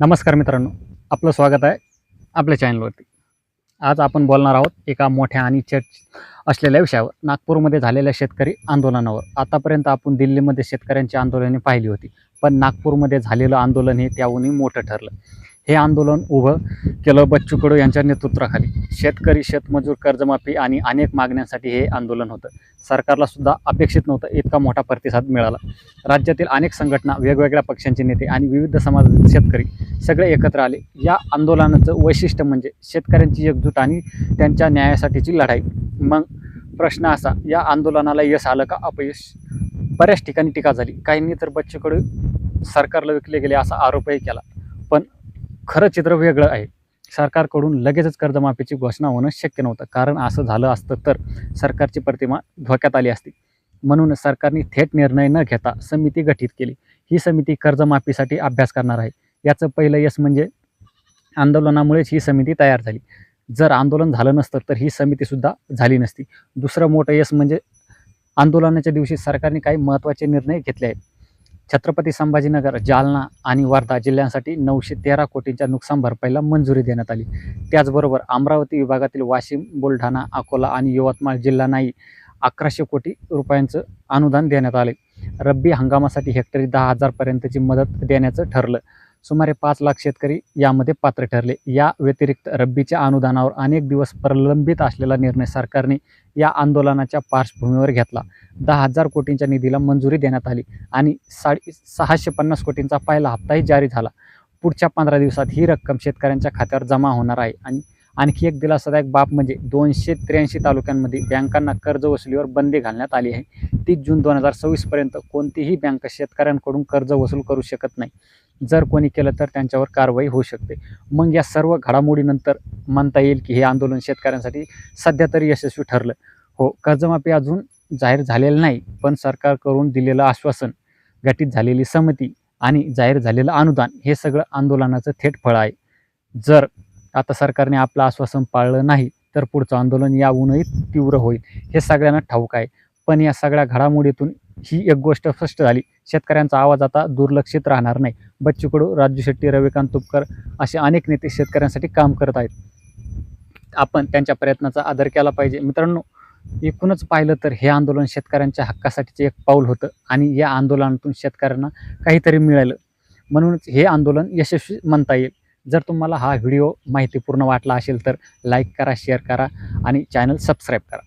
नमस्कार मित्रांनो आपलं स्वागत आहे आपल्या चॅनलवरती आज आपण बोलणार आहोत एका मोठ्या आणि चर्च असलेल्या विषयावर नागपूरमध्ये झालेल्या शेतकरी आंदोलनावर. आतापर्यंत आपण दिल्लीमध्ये शेतकऱ्यांची आंदोलने पाहिली होती पण नागपूरमध्ये झालेलं आंदोलन हे त्याहूनही मोठं ठरलं. हे आंदोलन उभं केलं बच्चू कडू यांच्या नेतृत्वाखाली. शेतकरी शेतमजूर कर्जमाफी आणि अनेक मागण्यांसाठी हे आंदोलन होतं. सरकारला सुद्धा अपेक्षित नव्हतं इतका मोठा प्रतिसाद मिळाला. राज्यातील अनेक संघटना वेगवेगळ्या पक्षांचे नेते आणि विविध समाजातील शेतकरी सगळे एकत्र आले. या आंदोलनाचं वैशिष्ट्य म्हणजे शेतकऱ्यांची एकजूट आणि त्यांच्या न्यायासाठीची लढाई. मग प्रश्न असा या आंदोलनाला यश आलं का अपयश? बऱ्याच ठिकाणी टीका झाली. काहींनी तर बच्चूकडे सरकारला विकले गेले असा आरोपही केला. खरं चित्र वेगळं आहे. सरकारकडून लगेचच कर्जमाफीची घोषणा होणं शक्य नव्हतं. कारण असं झालं असतं तर सरकारची प्रतिमा धोक्यात आली असती. म्हणून सरकारने थेट निर्णय न घेता समिती गठीत केली. ही समिती कर्जमाफीसाठी अभ्यास करणार आहे. याचं पहिलं यश म्हणजे आंदोलनामुळेच ही समिती तयार झाली. जर आंदोलन झालं नसतं तर ही समितीसुद्धा झाली नसती. दुसरं मोठं यश म्हणजे आंदोलनाच्या दिवशी सरकारने काही महत्त्वाचे निर्णय घेतले आहेत. छत्रपती संभाजीनगर जालना आणि वर्धा जिल्ह्यांसाठी नऊशे तेरा कोटींच्या नुकसान भरपाईला मंजुरी देण्यात आली. त्याचबरोबर अमरावती विभागातील वाशिम बुलढाणा अकोला आणि यवतमाळ जिल्ह्यांनाही अकराशे कोटी रुपयांचं अनुदान देण्यात आले. रब्बी हंगामासाठी हेक्टरी दहा हजारपर्यंतची मदत देण्याचं ठरलं. सुमारे पाच लाख शेतकरी यामध्ये पात्र ठरले. या व्यतिरिक्त रब्बीच्या अनुदानावर अनेक दिवस प्रलंबित असलेला निर्णय सरकारने या आंदोलनाच्या पार्श्वभूमीवर घेतला. दहा हजार कोटींच्या निधीला मंजुरी देण्यात आली आणि साडे सहाशे पन्नास कोटींचा पहिला हप्ताही जारी झाला. पुढच्या पंधरा दिवसात ही रक्कम शेतकऱ्यांच्या खात्यावर जमा होणार आहे आणि आणखी एक दिलासादायक बाब म्हणजे दोनशे त्र्याऐंशी तालुक्यांमध्ये बँकांना कर्ज वसुलीवर बंदी घालण्यात आली आहे. तीस जून दोन हजार सव्वीसपर्यंत कोणतीही बँक शेतकऱ्यांकडून कर्ज वसूल करू शकत नाही. जर कोणी केलं तर त्यांच्यावर कारवाई होऊ शकते. मग या सर्व घडामोडीनंतर म्हणता येईल की हे आंदोलन शेतकऱ्यांसाठी सध्या तरी यशस्वी ठरलं. हो कर्जमाफी अजून जाहीर झालेलं नाही पण सरकारकडून दिलेलं आश्वासन गठीत झालेली समिती आणि जाहीर झालेलं अनुदान हे सगळं आंदोलनाचं थेट फळ आहे. जर आता सरकारने आपलं आश्वासन पाळलं नाही तर पुढचं आंदोलन याहूनही तीव्र होईल. हे सगळ्यांना ठाऊक आहे. पण या सगळ्या घडामोडीतून ही एक गोष्ट स्पष्ट झाली. शेतकऱ्यांचा आवाज आता दुर्लक्षित राहणार नाही. बच्चू कडू राजू शेट्टी रविकांत तुपकर असे अनेक नेते शेतकऱ्यांसाठी काम करत आहेत. आपण त्यांच्या प्रयत्नाचा आदर केला पाहिजे. मित्रांनो एकूणच पाहिलं तर हे आंदोलन शेतकऱ्यांच्या हक्कासाठीचे एक पाऊल होतं आणि या आंदोलनातून शेतकऱ्यांना काहीतरी मिळालं. म्हणूनच हे आंदोलन यशस्वी म्हणता येईल. जर तुम्हाला हा व्हिडिओ माहितीपूर्ण वाटला असेल तर लाईक करा शेअर करा आणि चॅनल सबस्क्राईब करा.